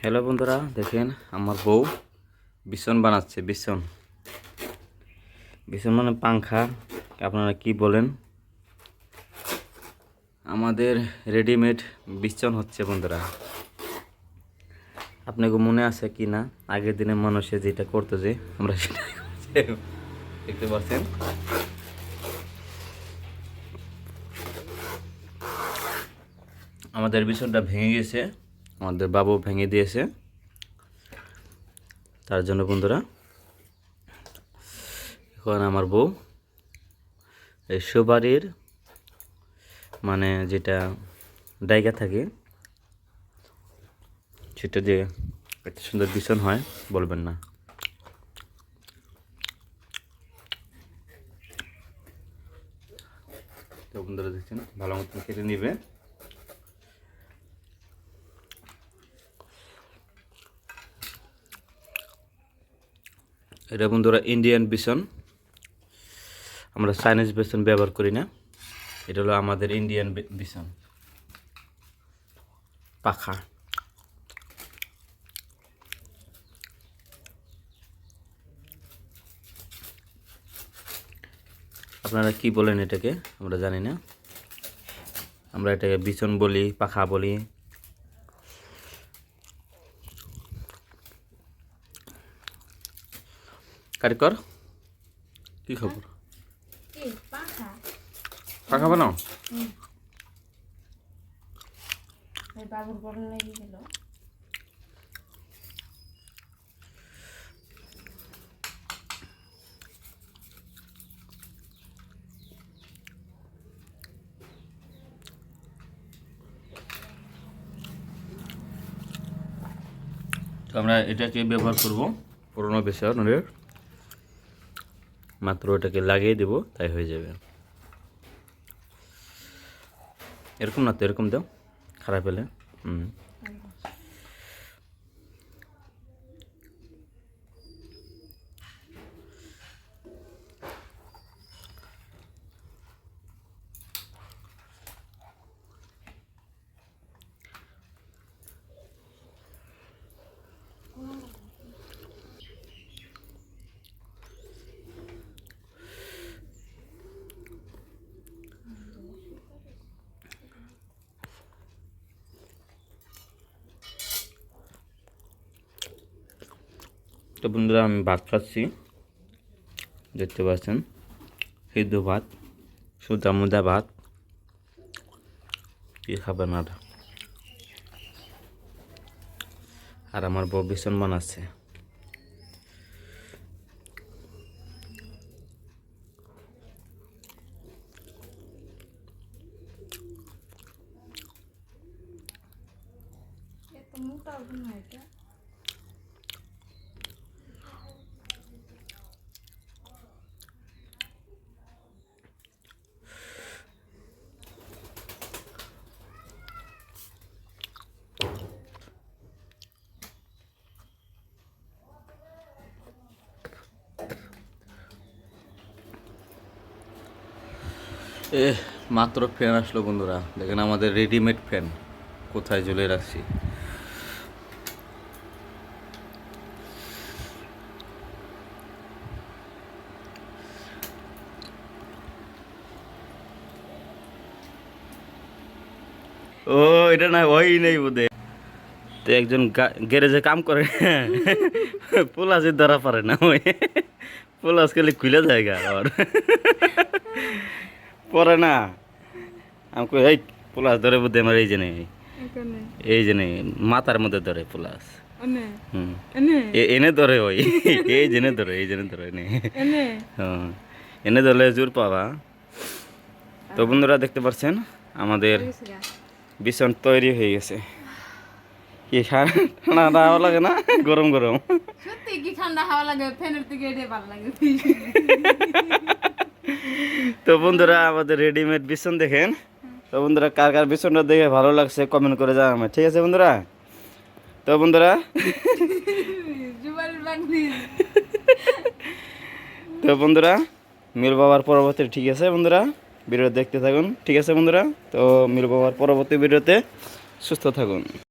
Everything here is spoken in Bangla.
হ্যালো বন্ধুরা, দেখেন আমার বউ বিছন বানাচ্ছে, বিছন। বিছন মানে পাংখা, আপনারা কি বলেন? আমাদের রেডিমেড বিছন হচ্ছে বন্ধুরা। আপনাকে মনে আছে কি না? আগের দিনে মানুষে যেটা করতো যে, আমরা সেটা। দেখতে পাচ্ছেন? আমাদের বিছনটা ভেঙে গেছে। আমাদের বাবু ভেঙে দিয়েছে। তার জন্য বন্ধুরা, এখন আমার বউ এই সুবাড়ির মানে যেটা ডাইগা থাকে, সেটা যে এত সুন্দর বিছন হয়, বলবেন না। তো বন্ধুরা দেখছেন, ভালো মতন কেটে নিবে। এটা বন্ধুরা ইন্ডিয়ান বিছন আমরা চাইনিজ বেসন ব্যবহার করি না। এটা হলো আমাদের ইন্ডিয়ান বে- বিছন পাখা। আপনারা কি বলেন এটাকে? আমরা জানি না। আমরা এটাকে বিছন বলি, পাখা বলি। কারিকর কি খবর? পাখা বানাও আমরা এটাকে ব্যবহার করব পুরোনো বেসনের মাত্র ওটাকে লাগিয়ে দেব, তাই হয়ে যাবে। এরকম না তো, এরকম দাও, খারাপ হলে। হুম। তো বন্ধুরা, আমি ভাত খাচ্ছি। দেখতে পাচ্ছেন, সিদ্ধ ভাত, সুদা মুদা ভাত। কি খাবেন আর? আর আমার বউ ভীষণ বানাচ্ছে। মোটা এ মাত্র ফ্যান আসলো বন্ধুরা। দেখেন আমাদের রেডিমেড ফ্যান। কোথায় ঝুলে রাখছি? ও, এটা না ওই নেই বোধে। তো একজন গ্যারেজে কাম করে। পোলাসের ধরা পারে না ওই। পোলাস খেলে খুলে যায় গা আর পরে না আমি কই এই পোলাস ধরে বুদ্ধি আমার এই যে নেই এই যে নেই মাথার মধ্যে ধরে পোলাস। এনে। ধরে ওই। এই জেনে ধরে এই জেনে ধরে নে। এনে। হ্যাঁ এনে ধরলে জোর পাবা। তো বন্ধুরা দেখতে পাচ্ছেন? আমাদের বিছন তৈরি হয়ে গেছে। কি ঠান্ডা হাওয়া লাগে না? গরম গরম। সত্যি কি ঠান্ডা হাওয়া লাগে ফ্যানের থেকে এটাই ভালো লাগে। তো বন্ধুরা আমাদের রেডিমেড বিছন দেখেন। তো বন্ধুরা কার কার বিছনটা দেখে ভালো লাগছে কমেন্ট করে জানাবেন ঠিক আছে বন্ধুরা? তো বন্ধুরা তো বন্ধুরা মিল বাবার পরবর্তী ঠিক আছে বন্ধুরা? ভিডিও দেখতে থাকুন ঠিক আছে বন্ধুরা? তো মিল বাবার পরবর্তী ভিডিওতে সুস্থ থাকুন।